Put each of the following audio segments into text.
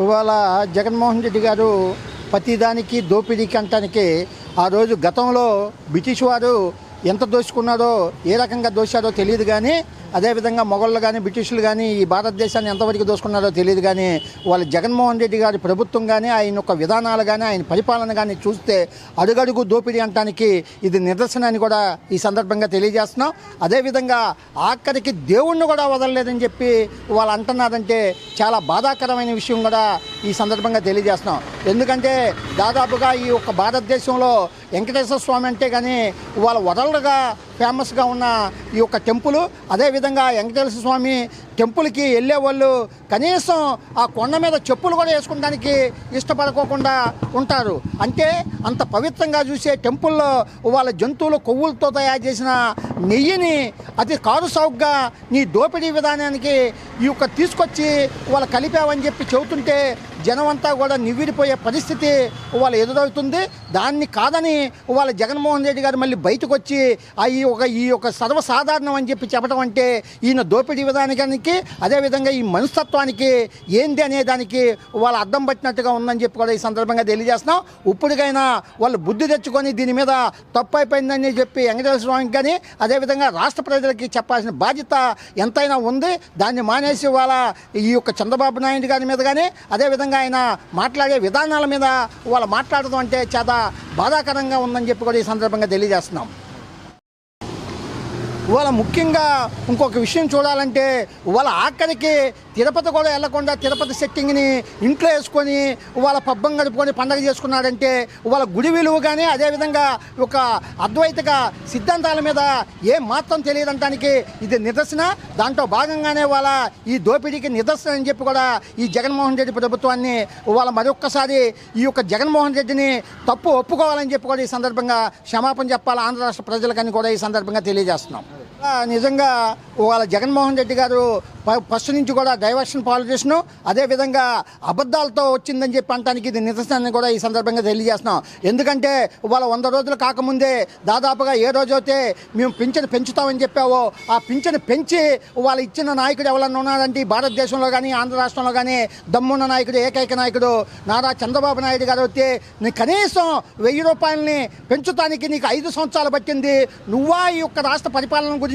ఇవాళ జగన్మోహన్ రెడ్డి గారు ప్రతిదానికి దోపిడీకి అంటానికి ఆ రోజు గతంలో బ్రిటిష్ వారు ఎంత దోచుకున్నారో ఏ రకంగా దోశారో తెలియదు కానీ అదేవిధంగా మొఘళ్ళు కానీ బ్రిటిషులు కానీ ఈ భారతదేశాన్ని ఎంతవరకు దోసుకున్నారో తెలియదు కానీ వాళ్ళ జగన్మోహన్ రెడ్డి గారి ప్రభుత్వం కానీ ఆయన యొక్క విధానాలు కానీ ఆయన పరిపాలన కానీ చూస్తే అడుగడుగు దోపిడీ అంటానికి ఇది నిదర్శనాన్ని కూడా ఈ సందర్భంగా తెలియజేస్తున్నాం. అదేవిధంగా ఆఖరికి దేవుణ్ణి కూడా వదలలేదని చెప్పి వాళ్ళు అంటున్నారంటే చాలా బాధాకరమైన విషయం కూడా ఈ సందర్భంగా తెలియజేస్తున్నాం. ఎందుకంటే దాదాపుగా ఈ యొక్క భారతదేశంలో వెంకటేశ్వర స్వామి అంటే కానీ వాళ్ళ వదలగా ఫేమస్గా ఉన్న ఈ యొక్క టెంపుల్. అదేవిధంగా వెంకటేశ్వర స్వామి టెంపుల్కి వెళ్ళే వాళ్ళు కనీసం ఆ కొండ మీద చెప్పులు కూడా వేసుకోవడానికి ఇష్టపడుకోకుండా ఉంటారు. అంటే అంత పవిత్రంగా చూసే టెంపుల్లో వాళ్ళ జంతువుల కొవ్వులతో తయారు చేసిన నెయ్యిని అతి కారు సౌగ్గా నీ దోపిడీ విధానానికి ఈ యొక్క తీసుకొచ్చి వాళ్ళు కలిపావని చెప్పి చెబుతుంటే జనమంతా కూడా నివ్విడిపోయే పరిస్థితి వాళ్ళు ఎదురవుతుంది. దాన్ని కాదని వాళ్ళ జగన్మోహన్ రెడ్డి గారు మళ్ళీ బయటకు వచ్చి ఆ ఈ ఒక ఈ యొక్క సర్వసాధారణం అని చెప్పి చెప్పడం అంటే ఈయన దోపిడీ విధానానికి అదేవిధంగా ఈ మనస్తత్వానికి ఏంది అనే దానికి వాళ్ళ అర్థం పట్టినట్టుగా ఉందని చెప్పి కూడా ఈ సందర్భంగా తెలియజేస్తున్నాం. ఇప్పటికైనా వాళ్ళు బుద్ధి తెచ్చుకొని దీని మీద తప్పు అయిపోయిందని చెప్పి వెంకటేశ్వర స్వామికి కానీ అదేవిధంగా రాష్ట్ర ప్రజలకి చెప్పాల్సిన బాధ్యత ఎంతైనా ఉంది. దాన్ని మానేసి వాళ్ళ ఈ యొక్క చంద్రబాబు నాయుడు గారి మీద కానీ అదేవిధంగా ఆయన మాట్లాడే విధానాల మీద వాళ్ళు మాట్లాడడం అంటే చాలా బాధాకరంగా ఉందని చెప్పి కూడా ఈ సందర్భంగా తెలియజేస్తున్నాం. ఇవాళ ముఖ్యంగా ఇంకొక విషయం చూడాలంటే వాళ్ళ ఆఖరికి తిరుపతి కూడా వెళ్ళకుండా తిరుపతి సెట్టింగ్ని ఇంట్లో వేసుకొని వాళ్ళ పబ్బం గడుపుకొని పండగ చేసుకున్నాడంటే వాళ్ళ గుడి విలువ కానీ అదేవిధంగా ఒక అద్వైతిక సిద్ధాంతాల మీద ఏ మాత్రం తెలియదంటానికి ఇది నిదర్శన. దాంట్లో భాగంగానే వాళ్ళ ఈ దోపిడీకి నిదర్శన అని చెప్పి కూడా ఈ జగన్మోహన్ రెడ్డి ప్రభుత్వాన్ని వాళ్ళ మరొక్కసారి ఈ యొక్క జగన్మోహన్ రెడ్డిని తప్పు ఒప్పుకోవాలని చెప్పి కూడా ఈ సందర్భంగా క్షమాపణ చెప్పాలి ఆంధ్ర రాష్ట్ర ప్రజలకని కూడా ఈ సందర్భంగా తెలియజేస్తున్నాం. నిజంగా వాళ్ళ జగన్మోహన్ రెడ్డి గారు ఫస్ట్ నుంచి కూడా డైవర్షన్ పాలిటిక్స్ను అదేవిధంగా అబద్ధాలతో వచ్చిందని చెప్పి అంటానికి ఇది నిదర్శనాన్ని కూడా ఈ సందర్భంగా తెలియజేస్తున్నాం. ఎందుకంటే వాళ్ళ వంద రోజులు కాకముందే దాదాపుగా ఏ రోజైతే మేము పింఛను పెంచుతామని చెప్పావో ఆ పింఛను పెంచి వాళ్ళు ఇచ్చిన నాయకుడు ఎవరన్నా ఉన్నారంటే భారతదేశంలో కానీ ఆంధ్ర రాష్ట్రంలో కానీ దమ్మున్న నాయకుడు ఏకైక నాయకుడు నారా చంద్రబాబు నాయుడు గారు అయితే నీ కనీసం వెయ్యి రూపాయలని పెంచుతానికి నీకు ఐదు సంవత్సరాలు పట్టింది. నువ్వా ఈ యొక్క రాష్ట్ర పరిపాలన గురించి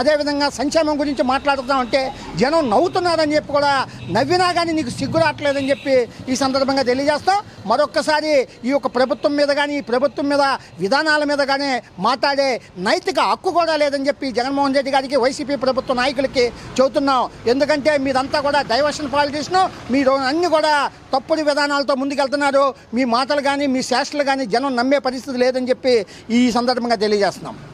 అదేవిధంగా సంక్షేమం గురించి మాట్లాడుతున్నావు అంటే జనం నవ్వుతున్నారని చెప్పి కూడా నవ్వినా కానీ నీకు సిగ్గు రావట్లేదని చెప్పి ఈ సందర్భంగా తెలియజేస్తాం. మరొక్కసారి ఈ యొక్క ప్రభుత్వం మీద కానీ ఈ ప్రభుత్వం మీద విధానాల మీద కానీ మాట్లాడే నైతిక హక్కు కూడా లేదని చెప్పి జగన్మోహన్ రెడ్డి గారికి వైసీపీ ప్రభుత్వ నాయకులకి చెబుతున్నాం. ఎందుకంటే మీరంతా కూడా డైవర్షన్ పాలిటిక్స్ను మీరు అన్ని కూడా తప్పుడు విధానాలతో ముందుకెళ్తున్నారు. మీ మాటలు కానీ మీ శాస్త్రలు కానీ జనం నమ్మే పరిస్థితి లేదని చెప్పి ఈ సందర్భంగా తెలియజేస్తున్నాం.